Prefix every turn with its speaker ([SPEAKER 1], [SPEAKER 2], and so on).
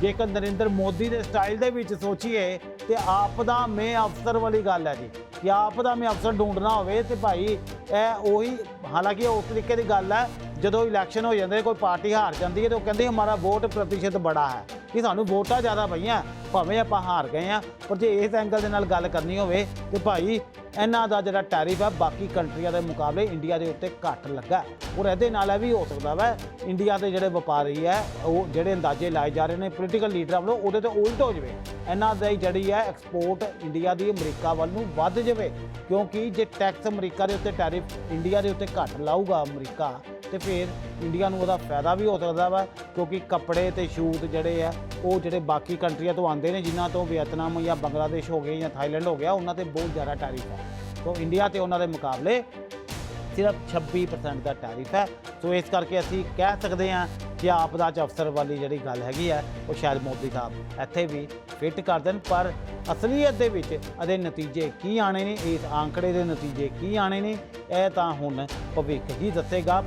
[SPEAKER 1] ਜੇਕਰ ਨਰਿੰਦਰ ਮੋਦੀ ਦੇ ਸਟਾਈਲ ਦੇ ਵਿੱਚ ਸੋਚੀਏ, ਤੇ ਆਪ ਦਾ ਮੈਂ ਅਫਸਰ ਵਾਲੀ ਗੱਲ ਹੈ ਜੀ। ਕਿ ਆਪ ਦਾ ਮੈਂ ਅਫਸਰ ਢੂੰਡਣਾ ਹੋਵੇ, ਤੇ ਭਾਈ ਇਹ ਉਹੀ, ਹਾਲਾਂਕਿ ਉਸ ਤਰੀਕੇ ਦੀ ਗੱਲ ਹੈ, ਜਦੋਂ ਇਲੈਕਸ਼ਨ ਹੋ ਜਾਂਦੇ, ਕੋਈ ਪਾਰਟੀ ਹਾਰ ਜਾਂਦੀ ਹੈ, ਤੇ ਉਹ ਕਹਿੰਦੇ ਹਮਾਰਾ ਵੋਟ ਪ੍ਰਤੀਸ਼ਤ ਬੜਾ ਹੈ। ਕਿ ਸਾਨੂੰ ਵੋਟਾਂ ਜ਼ਿਆਦਾ ਪਈਆਂ, ਭਾਵੇਂ ਆਪਾਂ ਹਾਰ ਗਏ ਆ ਪਰ ਜੇ ਇਸ ਐਂਗਲ ਦੇ ਨਾਲ ਗੱਲ ਕਰਨੀ ਹੋਵੇ, ਤੇ ਭਾਈ ਇਹਨਾਂ ਦਾ ਜਿਹੜਾ ਟੈਰਿਫ ਹੈ, ਬਾਕੀ ਕੰਟਰੀਆਂ ਦੇ ਮੁਕਾਬਲੇ ਇੰਡੀਆ ਦੇ ਉੱਤੇ ਘੱਟ ਲੱਗਾ ਔਰ ਇਹਦੇ ਨਾਲ ਇਹ ਵੀ ਹੋ ਸਕਦਾ ਵਾ, ਇੰਡੀਆ ਦੇ ਜਿਹੜੇ ਵਪਾਰੀ ਹੈ, ਉਹ ਜਿਹੜੇ ਅੰਦਾਜ਼ੇ ਲਾਏ ਜਾ ਰਹੇ ਨੇ ਪੋਲੀਟੀਕਲ ਲੀਡਰਾਂ ਵੱਲੋਂ, ਉਹਦੇ ਤੋਂ ਉਲਟ ਹੋ ਜਾਵੇ। ਇਹਨਾਂ ਦੀ ਜਿਹੜੀ ਹੈ ਐਕਸਪੋਰਟ ਇੰਡੀਆ ਦੀ ਅਮਰੀਕਾ ਵੱਲ ਨੂੰ ਵੱਧ ਜਾਵੇ, ਕਿਉਂਕਿ ਜੇ ਟੈਕਸ ਅਮਰੀਕਾ ਦੇ ਉੱਤੇ ਟੈਰਿਫ ਇੰਡੀਆ ਦੇ ਉੱਤੇ ਘੱਟ ਲਾਊਗਾ ਅਮਰੀਕਾ ਤੇ ਫਿਰ ਇੰਡੀਆ ਨੂੰ ਉਹਦਾ ਫਾਇਦਾ ਵੀ ਹੋ ਸਕਦਾ ਵਾ, ਕਿਉਂਕਿ ਕੱਪੜੇ ਤੇ ਸ਼ੂਟ ਜਿਹੜੇ ਆ, ਉਹ ਜਿਹੜੇ ਬਾਕੀ ਕੰਟਰੀਆਂ ਤੋਂ ਆਉਂਦੇ ਨੇ, ਜਿਨ੍ਹਾਂ ਤੋਂ ਵੀਅਤਨਾਮ ਜਾਂ ਬੰਗਲਾਦੇਸ਼ ਹੋ ਗਏ ਜਾਂ ਥਾਈਲੈਂਡ ਹੋ ਗਿਆ, ਉਹਨਾਂ ਤੇ ਬਹੁਤ ਜ਼ਿਆਦਾ ਟੈਰਿਫ ਹੈ ਤੋਂ ਇੰਡੀਆ ਤੇ ਉਹਨਾਂ ਦੇ ਮੁਕਾਬਲੇ ਸਿਰਫ 26% ਦਾ ਟੈਰਿਫ ਹੈ। ਸੋ ਇਸ ਕਰਕੇ ਅਸੀਂ ਕਹਿ ਸਕਦੇ ਹਾਂ ਕਿ ਆਪਦਾ ਚ ਅਫਸਰ ਵਾਲੀ ਜਿਹੜੀ ਗੱਲ ਹੈਗੀ ਹੈ, ਉਹ ਸ਼ਾਇਦ ਮੋਦੀ ਸਾਹਿਬ ਇੱਥੇ ਵੀ ਫਿੱਟ ਕਰ ਦੇਣ। ਪਰ ਅਸਲੀਅਤ ਦੇ ਵਿੱਚ ਇਹਦੇ ਨਤੀਜੇ ਕੀ ਆਣੇ ਨੇ? ਇਸ ਆંકੜੇ ਦੇ ਨਤੀਜੇ ਕੀ ਆਣੇ ਨੇ? ਇਹ ਤਾਂ ਹੁਣ ਭਵਿੱਖ ਹੀ ਦੱਸੇਗਾ।